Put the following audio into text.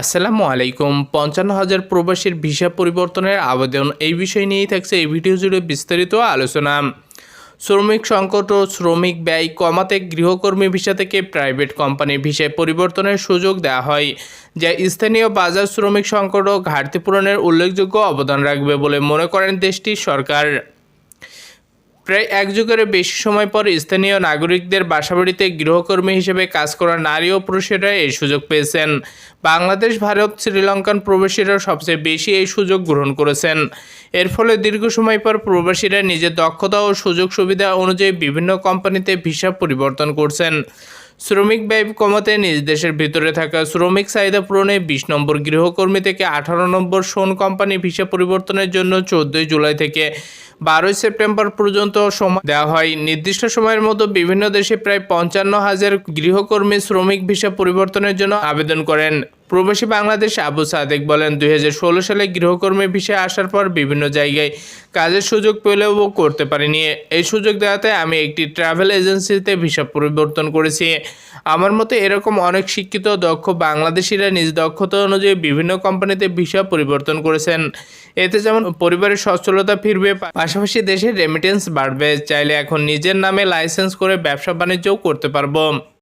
আসসালামু আলাইকুম। পঞ্চান্ন হাজার প্রবাসীর ভিসা পরিবর্তনের আবেদন এই বিষয় নিয়েই থাকছে এই ভিডিও জুড়ে বিস্তারিত আলোচনা। শ্রমিক সংকট ও শ্রমিক ব্যয় কমাতে গৃহকর্মী ভিসা থেকে প্রাইভেট কোম্পানি ভিসায় পরিবর্তনের সুযোগ দেওয়া হয়, যা স্থানীয় বাজার শ্রমিক সংকট ও ঘাটতি পূরণের উল্লেখযোগ্য অবদান রাখবে বলে মনে করেন দেশটির সরকার। প্রায় এক যুগের বেশি সময় পর স্থানীয় নাগরিকদের বাসাবাড়িতে গৃহকর্মী হিসেবে কাজ করা নারী ও পুরুষেরা এই সুযোগ পেয়েছেন। বাংলাদেশ, ভারত, শ্রীলঙ্কান প্রবাসীরা সবচেয়ে বেশি এই সুযোগ গ্রহণ করেছেন। এর ফলে দীর্ঘ সময় পর প্রবাসীরা নিজের দক্ষতা ও সুযোগ সুবিধা অনুযায়ী বিভিন্ন কোম্পানিতে ভিসা পরিবর্তন করছেন। শ্রমিক ব্যয় কমাতে নিজ দেশের ভিতরে থাকা শ্রমিক চাহিদা পূরণে বিশ নম্বর গৃহকর্মী থেকে আঠারো নম্বর সোন কোম্পানি ভিসা পরিবর্তনের জন্য চোদ্দই জুলাই থেকে বারোই সেপ্টেম্বর পর্যন্ত সময় দেওয়া হয়। নির্দিষ্ট সময়ের মতো বিভিন্ন দেশে প্রায় পঞ্চান্ন হাজার গৃহকর্মী শ্রমিক ভিসা পরিবর্তনের জন্য আবেদন করেন। প্রবাসী বাংলাদেশ আবু সাদেক বলেন, দুই হাজার ষোলো সালে গৃহকর্মী ভিসায় আসার পর বিভিন্ন জায়গায় কাজের সুযোগ পেলেও করতে পারিনি। এই সুযোগ দেওয়াতে আমি একটি ট্রাভেল এজেন্সিতে ভিসা পরিবর্তন করেছি। আমার মতে এরকম অনেক শিক্ষিত দক্ষ বাংলাদেশিরা নিজ দক্ষতা অনুযায়ী বিভিন্ন কোম্পানিতে ভিসা পরিবর্তন করেছেন। এতে যেমন পরিবারের সচ্ছলতা ফিরবে, পাশাপাশি দেশের রেমিটেন্স বাড়বে। চাইলে এখন নিজের নামে লাইসেন্স করে ব্যবসা বাণিজ্যও করতে পারব।